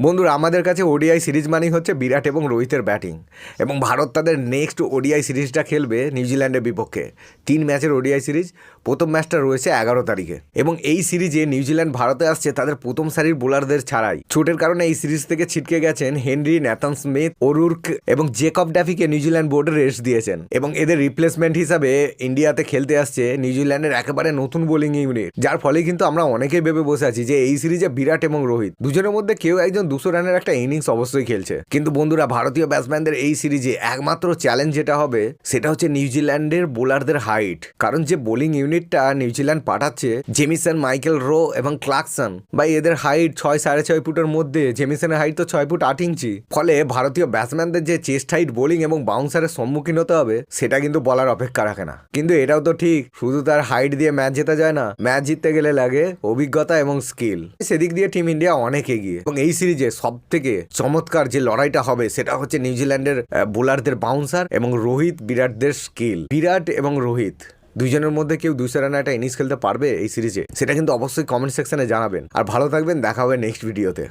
বন্ধুরা, আমাদের কাছে ওডিআই সিরিজ মানেই হচ্ছে বিরাট এবং রোহিতের ব্যাটিং। এবং ভারত তাদের নেক্সট ওডিআই সিরিজটা খেলবে নিউজিল্যান্ডের বিপক্ষে। তিন ম্যাচের ওডিআই সিরিজ, প্রথম ম্যাচটা রয়েছে এগারো তারিখে। এবং এই সিরিজে নিউজিল্যান্ড ভারতে আসছে তাদের প্রথম সারির বোলারদের ছাড়াই। চোটের কারণে এই সিরিজ থেকে ছিটকে গেছেন হেনরি, ন্যাথন স্মিথ, অরুর্ক এবং জেকব ড্যাফিকে নিউজিল্যান্ড বোর্ডে রেস্ট দিয়েছেন। এবং এদের রিপ্লেসমেন্ট হিসাবে ইন্ডিয়াতে খেলতে আসছে নিউজিল্যান্ডের একেবারে নতুন বোলিং ইউনিট। যার ফলে কিন্তু আমরা অনেকেই ভেবে বসে আছি যে এই সিরিজে বিরাট এবং রোহিত। দুজনের মধ্যে কেউ একজন দুশো রানের একটা ইনিংস অবশ্যই খেলছে। কিন্তু বন্ধুরা, ভারতীয় ব্যাটসম্যানদের এই সিরিজে একমাত্র চ্যালেঞ্জ যেটা হবে, সেটা হচ্ছে নিউজিল্যান্ডের বোলারদের হাইট কারণ যে বোলিং ইউনিটটা নিউজিল্যান্ড পাঠাচ্ছে জেমিসন মাইকেল রো এবং ক্লার্কসন বা এদের হাইট ছয় সাড়ে ছয় ফুটের মধ্যে জেমিসনের হাইট তো ছয় ফুট আট ইঞ্চি। ফলে ভারতীয় ব্যাটসম্যানদের যে চেস্ট হাইট বোলিং এবং বাউন্সারের সম্মুখীন হতে হবে, সেটা কিন্তু বলার অপেক্ষা রাখে না। কিন্তু এটাও তো ঠিক, শুধু তার হাইট দিয়ে ম্যাচ জেতা যায় না, ম্যাচ জিততে গেলে লাগে অভিজ্ঞতা এবং স্কিল সেদিক দিয়ে টিম ইন্ডিয়া অনেক এগিয়ে। এবং এই সিরিজে সব থেকে চমৎকার যে লড়াইটা হবে সেটা হচ্ছে নিউজিল্যান্ডের বোলারদের বাউন্সার এবং রোহিত বিরাটদের স্কিল বিরাট এবং রোহিত, দুইজনের মধ্যে কেউ দুইশো রানের একটা ইনিংস খেলতে পারবে এই সিরিজে সেটা কিন্তু অবশ্যই কমেন্ট সেকশনে জানাবেন। আর ভালো থাকবেন, দেখা হবে নেক্সট ভিডিওতে